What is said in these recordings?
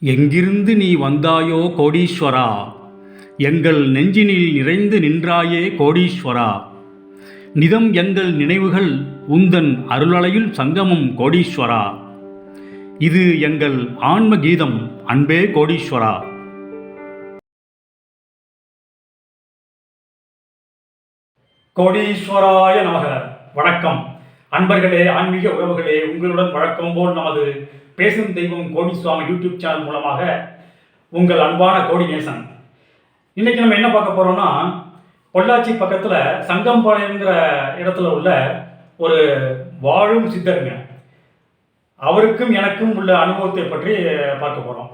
எங்கிருந்து நீ வந்தாயோ கோடீஸ்வரா? எங்கள் நெஞ்சினில் நிறைந்து நின்றாயே கோடீஸ்வரா. நிதம் எங்கள் நினைவுகள் உந்தன் அருளலையில் சங்கமம் கோடீஸ்வரா. இது எங்கள் ஆன்ம கீதம் அன்பே கோடீஸ்வரா. கோடீஸ்வராய நமக வணக்கம். அன்பர்களே ஆன்மீக உறவுகளே உங்களுடன் வழக்கம் போல் நமது பேசும் தெய்வம் கோடிசுவாமி யூடியூப் சேனல் மூலமாக உங்கள் அன்பான கோடிநேசன். இன்னைக்கு நம்ம என்ன பார்க்க போகிறோம்னா பொள்ளாச்சி பக்கத்தில் சங்கம்பாளையங்கிற இடத்துல உள்ள ஒரு வாழும் சித்தருங்க. அவருக்கும் எனக்கும் உள்ள அனுபவத்தை பற்றி பார்க்க போகிறோம்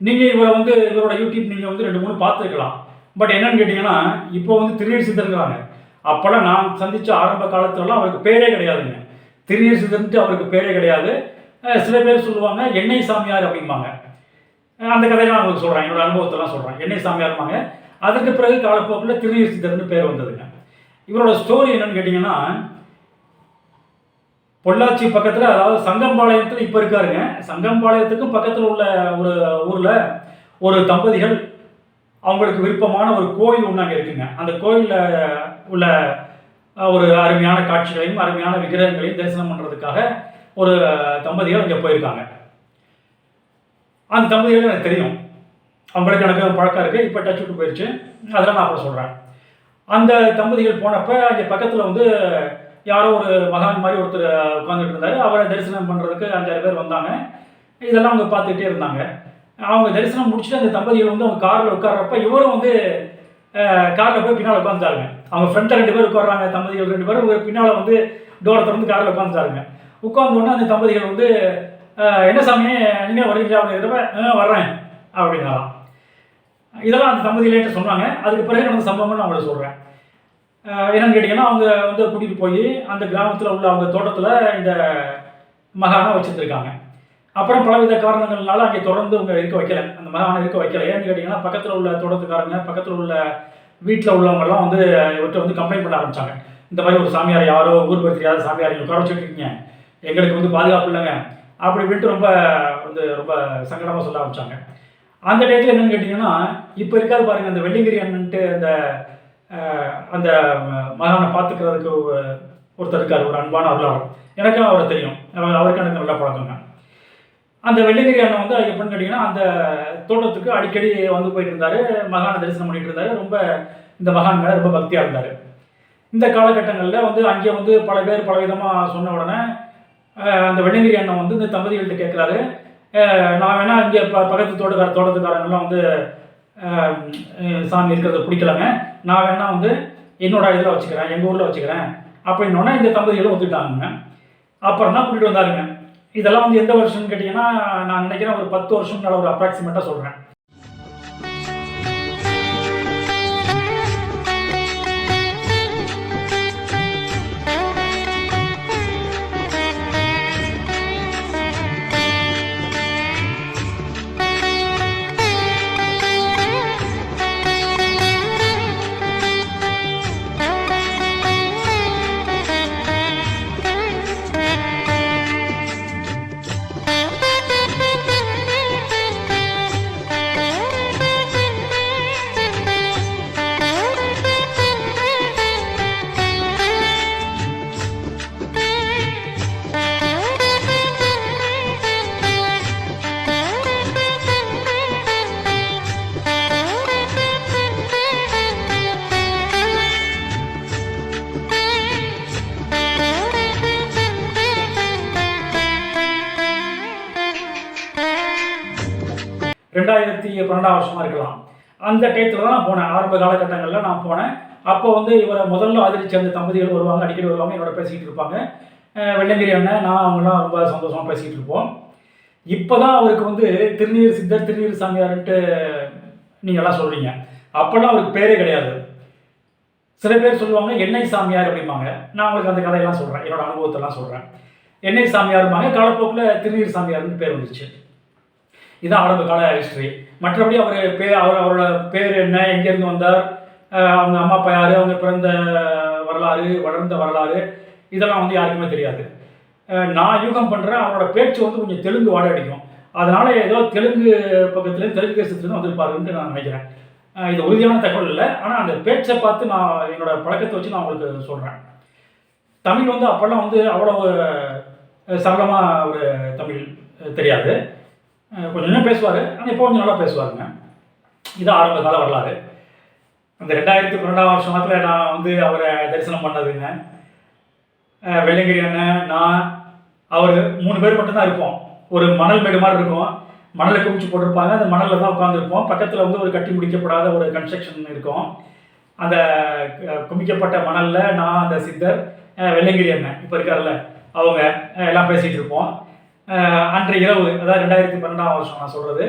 நீங்கள் இவரை வந்து இவரோட யூடியூப் நீங்கள் வந்து ரெண்டு மூணு பார்த்துருக்கலாம். பட் என்னன்னு கேட்டிங்கன்னா இப்போ வந்து திருநீர் சித்தருங்கிறாங்க அப்போல்லாம் நான் சந்தித்த ஆரம்ப காலத்துலலாம் அவருக்கு பேரே கிடையாதுங்க. திருநீர் சித்தர்ன்ட்டு அவருக்கு பேரே கிடையாது. சில பேர் சொல்லுவாங்க எண்ணெய் சாமியார் அப்படிம்பாங்க. அந்த கதையெல்லாம் நான் உங்களுக்கு சொல்கிறேன் என்னோட அனுபவத்தெல்லாம் சொல்கிறேன் எண்ணெய் சாமியார்பாங்க அதுக்கு பிறகு காலப்போக்கில் திருநீர் சித்தர்னு பேர் வந்ததுங்க. இவரோட ஸ்டோரி என்னன்னு கேட்டிங்கன்னா பொள்ளாச்சி பக்கத்தில் அதாவது சங்கம்பாளையத்தில் இப்போ இருக்காருங்க. சங்கம்பாளையத்துக்கும் பக்கத்தில் உள்ள ஒரு ஊரில் ஒரு தம்பதிகள் அவங்களுக்கு விருப்பமான ஒரு கோயில் ஒன்று அங்கே இருக்குங்க. அந்த கோயிலில் உள்ள ஒரு அருமையான காட்சிகளையும் அருமையான விக்கிரகங்களையும் தரிசனம் பண்ணுறதுக்காக ஒரு தம்பதிகள் அங்கே போயிருக்காங்க. அந்த தம்பதிகளும் எனக்கு தெரியும். அவங்களுக்கு எனக்கு பழக்கம் இருக்குது இப்போ டச் விட்டு போயிடுச்சு அதெல்லாம் நான் அப்புறம் சொல்கிறேன் அந்த தம்பதிகள் போனப்போ அங்கே பக்கத்தில் வந்து யாரோ ஒரு மகான் மாதிரி ஒருத்தர் உட்காந்துட்டு இருந்தார். அவரை தரிசனம் பண்ணுறதுக்கு அஞ்சாறு பேர் வந்தாங்க. இதெல்லாம் அவங்க பார்த்துக்கிட்டே இருந்தாங்க. அவங்க தரிசனம் முடிச்சுட்டு அந்த தம்பதிகள் வந்து அவங்க காரில் உட்கார்றப்ப இவரும் வந்து காரில் போய் பின்னால் உட்காந்துட்டாருங்க அவங்க ஃப்ரெண்டில் ரெண்டு பேர் உட்காடுறாங்க தம்பதிகள் ரெண்டு பேரும் பின்னால் வந்து டோரை திறந்து காரில் உட்காந்துட்டாருங்க உட்கார்ந்த அந்த தம்பதிகள் வந்து என்ன சாமி நீங்கள் வரீங்களா அப்படிங்கிறப்ப வர்றேன். அப்படின்னாலாம் இதெல்லாம் அந்த தம்பதியிலேட்டு சொன்னாங்க. அதுக்கு பிறகு நடந்த சம்பவம் நான் அவங்கள சொல்கிறேன் என்னன்னு கேட்டிங்கன்னா அவங்க வந்து கூட்டிகிட்டு போய் அந்த கிராமத்தில் உள்ள அவங்க தோட்டத்தில் இந்த மகானை வச்சுருந்துருக்காங்க. அப்புறம் பலவித காரணங்கள்னால அங்கே தொடர்ந்து அவங்க இருக்க வைக்கல. அந்த மகானை இருக்க வைக்கல. ஏன்னு கேட்டிங்கன்னா பக்கத்தில் உள்ள தோட்டத்துக்காரங்க பக்கத்தில் உள்ள வீட்டில் உள்ளவங்கெல்லாம் வந்து இவர்கிட்ட வந்து கம்ப்ளைண்ட் பண்ண ஆரம்பிச்சாங்க. இந்த மாதிரி ஒரு சாமியார் யாரோ ஊர் பேர் தெரியாத சாமியார் உட்கார வச்சுருக்கீங்க எங்களுக்கு வந்து பாதுகாப்பு இல்லைங்க. அப்படி இப்படின்ட்டு ரொம்ப வந்து ரொம்ப சங்கடமாக சொல்ல ஆரம்பித்தாங்க அந்த டயத்தில் என்னென்னு கேட்டிங்கன்னா இப்போ இருக்காது பாருங்கள் அந்த வெள்ளிங்கிரி அண்ணன்ட்டு அந்த அந்த மகானை பார்த்துக்கிறதுக்கு ஒருத்தர் இருக்கார் ஒரு அன்பான அருளாளர். எனக்கும் அவரை தெரியும். அவருக்கு எனக்கு நல்ல பழக்கங்க. அந்த வெள்ளிங்கிரி அண்ணன் வந்து எப்படின்னு கேட்டிங்கன்னா அந்த தோட்டத்துக்கு அடிக்கடி வந்து போயிட்டு இருந்தார் மகானை தரிசனம் பண்ணிட்டு இருந்தார். ரொம்ப இந்த மகான் மேலே ரொம்ப பக்தியாக இருந்தார். இந்த காலகட்டங்களில் வந்து அங்கே வந்து பல பேர் பல விதமாக சொன்ன உடனே அந்த வெள்ளங்கிரி அண்ணன் வந்து இந்த தம்பதிகள்கிட்ட கேட்குறாரு நான் வேணால் இங்கே ப பக்கத்து தோட்டக்கார தோட்டத்துக்காரங்கெல்லாம் வந்து சாமி இருக்கிறத பிடிக்கலங்க. நான் வேணால் வந்து என்னோட இதில் வச்சுக்கிறேன் எங்கள் ஊரில் வச்சுக்கிறேன் அப்படின்னோடனே இந்த தம்பதிகளும் ஒத்துக்கிட்டாங்க அப்புறம் தான் கூட்டிகிட்டு வந்தாருங்க. இதெல்லாம் வந்து எந்த வருஷம்னு கேட்டிங்கன்னா நான் நினைக்கிறேன் ஒரு பத்து வருஷம் ஒரு அப்ராக்சிமேட்டாக சொல்கிறேன் ரெண்டாயிரத்தி பன்னெண்டாம் வருஷமாக இருக்கலாம். அந்த டயத்தில் தான் நான் போனேன். ஆரம்ப காலகட்டங்களில் நான் போனேன். அப்போ வந்து இவரை முதல்ல ஆதரிச்ச அந்த தம்பதிகள் வருவாங்க அடிக்கடி வருவாங்க என்னோட பேசிக்கிட்டு இருப்பாங்க. வெள்ளங்கிரி அண்ணன் நான் அவங்களாம் ரொம்ப சந்தோஷமாக பேசிகிட்டு இருப்போம். இப்போ தான் அவருக்கு வந்து திருநீர் சித்தர் திருநீர் சாமியார்ன்ட்டு நீங்கள் எல்லாம் சொல்கிறீங்க அப்போல்லாம் அவருக்கு பேரே கிடையாது. சில பேர் சொல்லுவாங்க எண்ணெய் சாமியார் அப்படிம்பாங்க. நான் உங்களுக்கு அந்த கதையெல்லாம் சொல்கிறேன் என்னோட அனுபவத்தெல்லாம் சொல்கிறேன் எண்ணெய் சாமியார்பாங்க காலப்போக்கில் திருநீர் சாமியார்னு பேர் வந்துச்சு. இதான் ஆரம்ப கால ஹிஸ்ட்ரி மற்றபடி அவர் பே அவர் அவரோட பேர் என்ன எங்கேருந்து வந்தார் அவங்க அம்மா அப்பா யார் அவங்க பிறந்த வரலாறு வளர்ந்த வரலாறு இதெல்லாம் வந்து யாருக்குமே தெரியாது. நான் யூகம் பண்ணுறேன் அவரோட பேச்சு வந்து கொஞ்சம் தெலுங்கு வாட அடிக்கும். அதனால் ஏதோ தெலுங்கு பக்கத்துலேருந்து தெலுங்கு தேசத்துலேருந்து வந்திருப்பாருன்ட்டு நான் நினைக்கிறேன். இது உறுதியான தகவல் இல்லை ஆனால் அந்த பேச்சை பார்த்து நான் என்னோடய பழக்கத்தை வச்சு நான் உங்களுக்கு சொல்கிறேன் தமிழ் வந்து அப்போல்லாம் வந்து அவ்வளோ சரளமாக ஒரு தமிழ் தெரியாது. கொஞ்சம் கொஞ்சம் பேசுவார். ஆனால் இப்போ கொஞ்சம் நல்லா பேசுவாருங்க. இது ஆரம்ப கால வரலாறு. அந்த ரெண்டாயிரத்தி பன்னெண்டாம் வருஷத்துல நான் வந்து அவரை தரிசனம் பண்ணதுங்க. வெள்ளங்கிரி அண்ணன் நான் அவர் மூணு பேர் மட்டும்தான் இருப்போம். ஒரு மணல் மேடு மாதிரி இருக்கும். மணலை குமிச்சு போட்டிருப்பாங்க. அந்த மணலில் தான் உட்காந்துருப்போம் பக்கத்தில் வந்து ஒரு கட்டி முடிக்கப்படாத ஒரு கன்ஸ்ட்ரக்ஷன் இருக்கும். அந்த குமிக்கப்பட்ட மணலில் நான் அந்த சித்தர் வெள்ளங்கிரி அண்ணன். இப்போ இருக்கார்ல அவங்க எல்லாம் பேசிகிட்டு இருப்போம். அஹ், அன்று இரவு அதாவது ரெண்டாயிரத்தி பன்னெண்டாம் வருஷம் நான் சொல்கிறது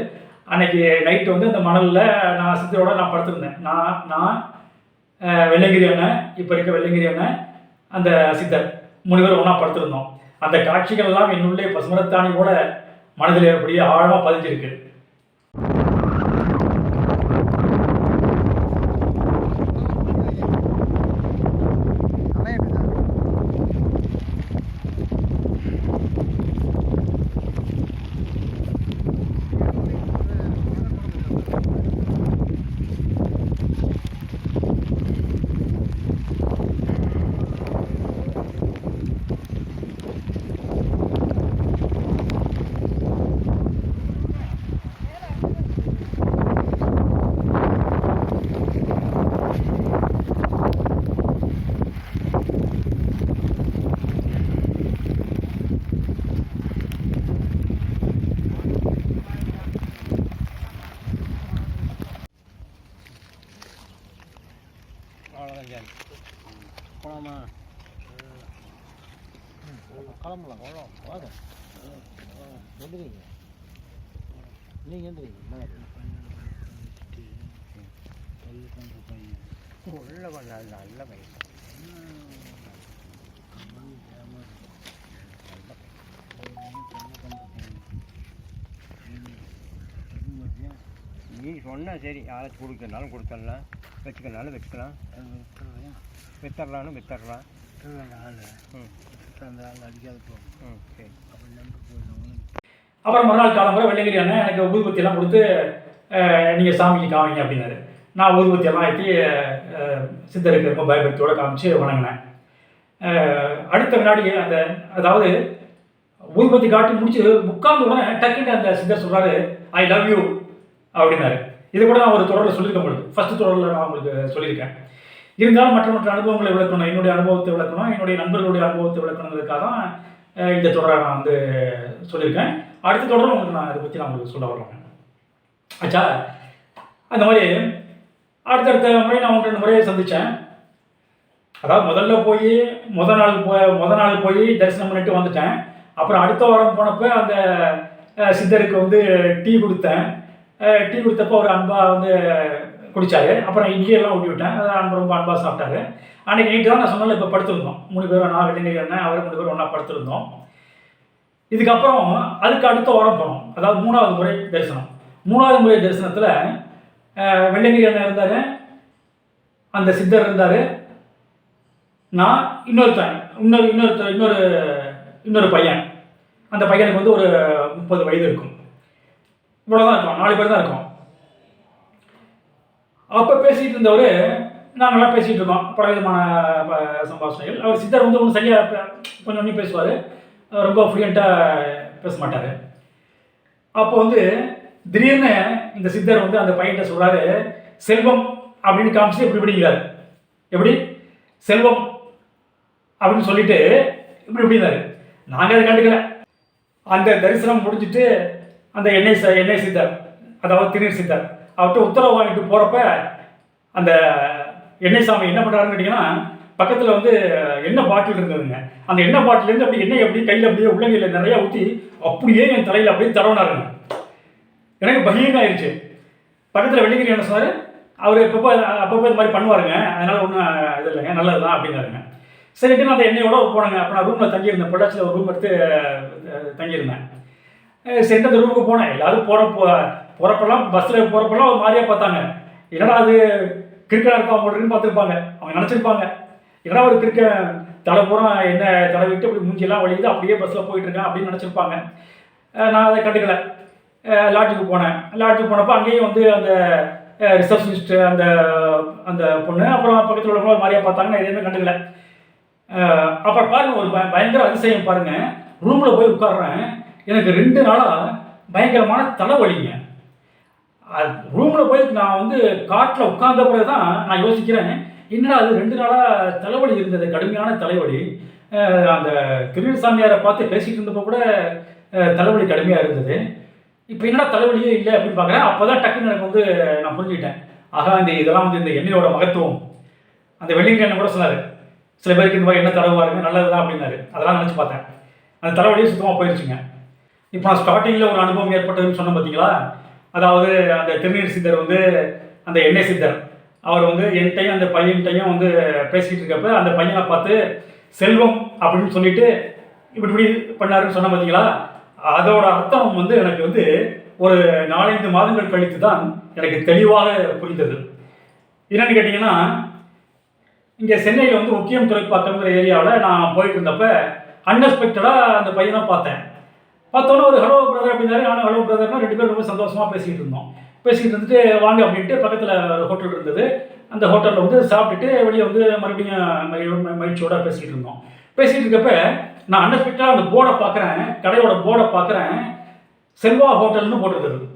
அன்னைக்கு நைட்டு வந்து அந்த மணலில் நான் சித்தரோட நான் படுத்திருந்தேன். நான் நான் வெள்ளங்கிரி அண்ணன் இப்போ இருக்க வெள்ளங்கிரி அண்ணன் அந்த சித்தர் மூணு பேர் ஒன்றா படுத்திருந்தோம். அந்த காட்சிகள் எல்லாம் என்னுள்ளே பசுமரத்தாணி கூட மனதில் அப்படியே ஆழமாக பதிஞ்சிருக்கு. எந்திரிங்க. நீங்கள் எந்திரிங்க. உள்ள பண்ண நல்ல பையன். நீ சொன்னா சரி யாராச்சும் கொடுக்கறனாலும் கொடுத்துடலாம். வச்சுக்கனாலும் வச்சுக்கலாம். வித்தரலான்னு வித்தரலாம் ம். அப்புறம் மறுநாள் காலம் கூட வெள்ளகிரி அண்ணன் எனக்கு ஊதுபத்தி எல்லாம் கொடுத்து நீங்கள் சாமிக்கு காமிங்க அப்படின்னாரு. நான் ஊதுபத்தி எல்லாம் ஏற்றி சித்தருக்கு ரொம்ப பயபக்தியோடு காமிச்சு வணங்கினேன். அடுத்த வினாடி அந்த அதாவது ஊதுபத்தி காட்டி முடிச்சு உட்கார்ந்த உடனே டக்குன்னு அந்த சித்தர் சொல்கிறாரு ஐ லவ் யூ அப்படின்னாரு. இது கூட நான் ஒரு தொடரில் சொல்லியிருக்க முடியும். ஃபஸ்ட்டு தொடரில் நான் உங்களுக்கு சொல்லியிருக்கேன். இருந்தாலும் மற்ற மற்ற அனுபவங்களை விளக்கணும். என்னுடைய அனுபவத்தை விளக்கணும். என்னுடைய நண்பர்களுடைய அனுபவத்தை விளக்கணுங்கிறதுக்காக தான் இந்த தொடரை நான் வந்து சொல்லியிருக்கேன். அடுத்த தொடரும் உங்களுக்கு நான் இதை பற்றி நான் உங்களுக்கு சொல்ல வரேன் ஆச்சா அந்த மாதிரி அடுத்தடுத்த முறை நான் ஒன்று ரெண்டு முறையை சந்தித்தேன். அதாவது முதல்ல போய் முத நாள் போ முத நாள் போய் தரிசனம் பண்ணிட்டு வந்துட்டேன். அப்புறம் அடுத்த வாரம் போனப்போ அந்த சித்தருக்கு வந்து டீ கொடுத்தேன். டீ கொடுத்தப்போ ஒரு அன்பாக வந்து குடித்தாரு அப்புறம் இட்லியெல்லாம் ஊட்டி விட்டேன். அதை அன்பு ரொம்ப அன்பாக சாப்பிட்டாரு. அன்றைக்கி நைட்டு தான் நான் சொன்னால இப்போ படுத்திருந்தோம். மூணு பேரும் நான் வெள்ளங்கிரி அண்ணன் அவர் மூணு பேரும் ஒன்றா படுத்திருந்தோம். இதுக்கப்புறம் அதுக்கு அடுத்த வாரம் போனோம். அதாவது மூணாவது முறை தரிசனம். மூணாவது முறை தரிசனத்தில் வெள்ளங்கிரி அண்ணன் இருந்தார். அந்த சித்தர் இருந்தார். நான் இன்னொருத்தன் இன்னொரு இன்னொருத்த இன்னொரு இன்னொரு பையன். அந்த பையனுக்கு வந்து ஒரு முப்பது வயது இருக்கும். இவ்வளோ தான் இருக்கும். நாலு பேர் தான் இருக்கோம். அப்போ பேசிகிட்டு இருந்தவர் நாங்களாம் பேசிகிட்டு இருக்கோம். பல விதமான சம்பாஷணைகள். அவர் சித்தர் வந்து ஒன்றும் சரியாக கொஞ்சம் ஒன்றும் பேசுவார். ரொம்ப ஃப்ளூயண்ட்டாக பேச மாட்டார். அப்போ வந்து திடீர்னு இந்த சித்தர் வந்து அந்த பையன்கிட்ட சொல்கிறாரு செல்வம் அப்படின்னு காமிச்சு இப்படி இப்படிங்கிறார். எப்படி? செல்வம் அப்படின்னு சொல்லிட்டு இப்படி இப்படினாரு நாங்கள் அதை கண்டுக்கல. அந்த தரிசனம் முடிஞ்சிட்டு அந்த எண்ணெய் ச எண்ணெய் சித்தர் அதாவது திருநீர் சித்தர் அவர்கிட்ட உத்தரவு வாங்கிட்டு போகிறப்ப அந்த எண்ணெய் சாமி என்ன பண்ணுறாருன்னு கேட்டிங்கன்னா பக்கத்தில் வந்து எண்ணெய் பாட்டில் இருந்ததுங்க. அந்த எண்ணெய் பாட்டிலேருந்து அப்படி எண்ணெய் அப்படி கையில் அப்படியே உள்ளங்கையில் நிறையா ஊற்றி அப்படியே என் தலையில் அப்படியே தடவினாருங்க. எனக்கு பகிரங்க ஆயிடுச்சு பக்கத்தில் வெள்ளிங்கிரி என்ன சொன்னார். அவர் எப்பப்போ அப்பப்போ இது மாதிரி பண்ணுவாருங்க. அதனால் ஒன்றும் இது இல்லைங்க. நல்லது தான் அப்படின்னாருங்க. சரிட்டு நான் அந்த எண்ணெயோட போனேங்க. அப்போ நான் ரூமில் தங்கியிருந்தேன். பொள்ளாச்சியில் ஒரு ரூம் எடுத்து தங்கியிருந்தேன். சரி அந்த ரூமுக்கு போனேன். எல்லாரும் போகிறப்போ போகிறப்பெல்லாம் பஸ்ஸில் போகிறப்பெல்லாம் ஒரு மாதிரியாக பார்த்தாங்க. என்னடா அது கிரிக்கெட் இருக்கா போட்டுருக்குன்னு பார்த்துருப்பாங்க. அவங்க நினச்சிருப்பாங்க. என்னடா ஒரு கிரிக்கெட் தலை பூரா தலை விட்டு அப்படி மூஞ்சியெல்லாம் வழியுது அப்படியே பஸ்ஸில் போயிட்டுருக்கேன் அப்படின்னு நினச்சிருப்பாங்க. நான் அதை கண்டுக்கல. லாட்ஜுக்கு போனேன். லாட்ஜுக்கு போனப்போ அங்கேயும் வந்து அந்த ரிசப்ஷனிஸ்ட்டு அந்த அந்த பொண்ணு அப்புறம் பக்கத்தில் உள்ளவங்களும் மாதிரியா பார்த்தாங்க. நான் எதுவுமே கண்டுக்கல. அப்புறம் பாருங்கள் ஒரு பயங்கர அதிசயம் பாருங்கள் ரூமில் போய் உட்காடுறேன் எனக்கு ரெண்டு நாளாக பயங்கரமான தலைவலிங்க. ரூமில் போய் நான் வந்து காட்டில் உட்கார்ந்த பிறகு தான் நான் யோசிக்கிறேன் என்னடா அது ரெண்டு நாளாக தலைவலி இருந்தது கடுமையான தலைவலி. அந்த திருநீர் சாமியாரை பார்த்து பேசிகிட்டு இருந்தப்போ கூட தலைவலி கடுமையாக இருந்தது. இப்போ என்னடா தலைவலியே இல்லை அப்படின்னு பார்க்குறேன். அப்போ தான் டக்குன்னு எனக்கு வந்து நான் புரிஞ்சுக்கிட்டேன். ஆகா இந்த இதெல்லாம் வந்து இந்த எண்ணெயோட மகத்துவம். அந்த வெள்ளிங்க கூட சொன்னார். சில பேருக்கு இந்த மாதிரி என்ன தடவாருங்க நல்லது தான் அப்படின்னாரு. அதெல்லாம் நினச்சி பார்த்தேன். அந்த தலைவலியும் சுத்தமாக போயிடுச்சுங்க இப்போ நான் ஸ்டார்டிங்கில் ஒரு அனுபவம் ஏற்பட்டதுன்னு சொன்னேன் பார்த்தீங்களா அதாவது அந்த திருநீர் சித்தர் வந்து அந்த எண்ணெய் சித்தர். அவர் வந்து என்கிட்டையும் அந்த பையன்கிட்டையும் வந்து பேசிக்கிட்டு இருக்கப்ப அந்த பையனை பார்த்து செல்வம் அப்படின்னு சொல்லிட்டு இப்படி இப்படி பண்ணாருன்னு சொன்ன பார்த்தீங்களா அதோட அர்த்தம் வந்து எனக்கு வந்து ஒரு நாலஞ்சு மாதங்கள் கழித்து தான் எனக்கு தெளிவாக புரிந்தது. என்னென்னு கேட்டிங்கன்னா இங்கே சென்னையில் வந்து முக்கியம் துறைப்பாக்கம்ங்கிற ஏரியாவில் நான் போயிட்டு இருந்தப்ப அன்எக்ஸ்பெக்டடாக அந்த பையனை பார்த்தேன். பார்த்தோன்னே ஒரு ஹலோ பிரதர் அப்படின்னாரு. நானும் ஹலோ பிரதர்னா ரெண்டு பேரும் ரொம்ப சந்தோஷமாக பேசிகிட்டு இருந்தோம். பேசிக்கிட்டு இருந்துட்டு வாங்க அப்படின்ட்டு பக்கத்தில் ஒரு ஹோட்டல் இருந்தது. அந்த ஹோட்டலில் வந்து சாப்பிட்டுட்டு வெளியே வந்து மறுபடியும் மகிழ் மகிழ்ச்சியோட பேசிக்கிட்டு இருந்தோம். பேசிகிட்டு இருக்கப்ப நான் அன்எக்ஸ்பெக்டாக அந்த போர்டை பார்க்குறேன் கடையோட போர்டை பார்க்குறேன் செல்வா ஹோட்டல்னு போட்டிருக்கிறது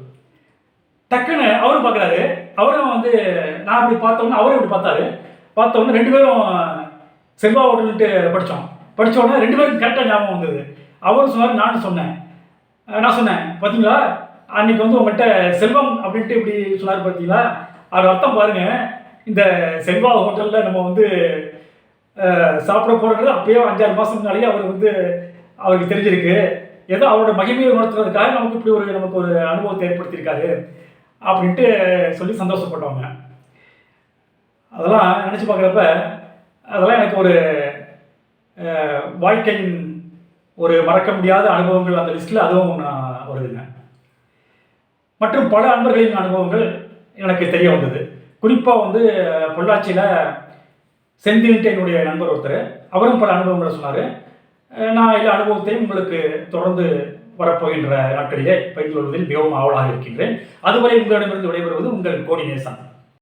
டக்குன்னு அவரும் பார்க்குறாரு அவரும் வந்து நான் அப்படி பார்த்தோன்னே அவரும் இப்படி பார்த்தாரு. பார்த்தோன்னே ரெண்டு பேரும் செல்வா ஹோட்டல்ன்ட்டு படித்தோம் படிச்ச ரெண்டு பேரும் கரெக்டாக ஞாபகம் வந்தது. அவரும் சொன்னார் நானும் சொன்னேன். நான் சொன்னேன். பார்த்தீங்களா அன்னைக்கு வந்து உங்கள்கிட்ட செல்வம் அப்படின்ட்டு இப்படி சொன்னார் பார்த்தீங்களா அது அர்த்தம் பாருங்க. இந்த செல்வா ஹோட்டலில் நம்ம வந்து சாப்பிட போகிறது அப்பயே அஞ்சாறு மாதம் அவர் வந்து அவருக்கு தெரிஞ்சிருக்கு. ஏதோ அவரோட மகிமையை உணர்த்துறதுக்காக நமக்கு இப்படி ஒரு நமக்கு ஒரு அனுபவத்தை ஏற்படுத்தியிருக்காரு அப்படின்ட்டு சொல்லி சந்தோஷப்பட்டவங்க. அதெல்லாம் நினச்சி பார்க்குறப்ப அதெல்லாம் எனக்கு ஒரு வாழ்க்கையின் ஒரு மறக்க முடியாத அனுபவங்கள் அந்த லிஸ்ட்டில் அதுவும் நான் வருதுங்க. மற்றும் பல அன்பர்களின் அனுபவங்கள் எனக்கு தெரிய வந்தது. குறிப்பாக வந்து பொள்ளாச்சியில் செந்தில்ட்டு என்னுடைய நண்பர் ஒருத்தர் அவரும் பல அனுபவங்களை சொன்னார். நான் எல்லா அனுபவத்தையும் உங்களுக்கு தொடர்ந்து வரப்போகின்ற நாட்களிலே பயிர் கொள்வதில் மிகவும் ஆவலாக இருக்கின்றேன். அதுவரை உங்களிடமிருந்து விடைபெறுவது உங்கள் கோடி நேசன்.